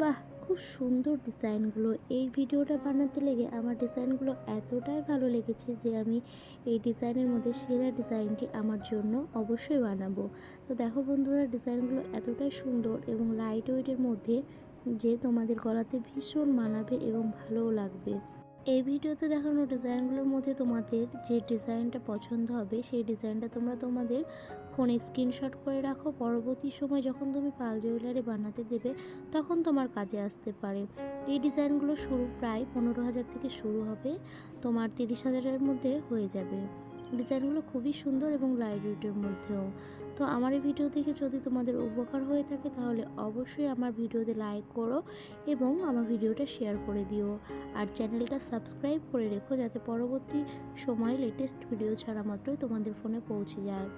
বাহ, খুব সুন্দর ডিজাইনগুলো। এই ভিডিওটা বানাতে লেগে আমার ডিজাইনগুলো এতটাই ভালো লেগেছে যে আমি এই ডিজাইনের মধ্যে সেরা ডিজাইনটি আমার জন্য অবশ্যই বানাবো। তো দেখো বন্ধুরা, ডিজাইনগুলো এতটাই সুন্দর এবং লাইট ওয়েটের মধ্যে যে তোমাদের গলাতে ভীষণ মানাবে এবং ভালোও লাগবে। এই ভিডিওতে দেখানো ডিজাইনগুলোর মধ্যে তোমাদের যে ডিজাইনটা পছন্দ হবে, সেই ডিজাইনটা তোমরা তোমাদের ফোনে স্ক্রিনশট করে রাখো। পরবর্তী সময় যখন তুমি পাল জুয়েলারি বানাতে দেবে, তখন তোমার কাজে আসতে পারে। এই ডিজাইনগুলো শুরু প্রায় পনেরো হাজার থেকে শুরু হবে, তোমার তিরিশ হাজারের মধ্যে হয়ে যাবে। ডিজাইনগুলো খুবই সুন্দর এবং লাইট ওয়েটের মধ্যেও। তো আমার এই ভিডিও দেখে যদি তোমাদের উপকার হয়ে থাকে, তাহলে অবশ্যই আমার ভিডিওতে লাইক করো এবং আমার ভিডিওটা শেয়ার করে দিও। আর চ্যানেলটা সাবস্ক্রাইব করে রেখো যাতে পরবর্তী সময় লেটেস্ট ভিডিও ছাড়া মাত্রই তোমাদের ফোনে পৌঁছে যায়।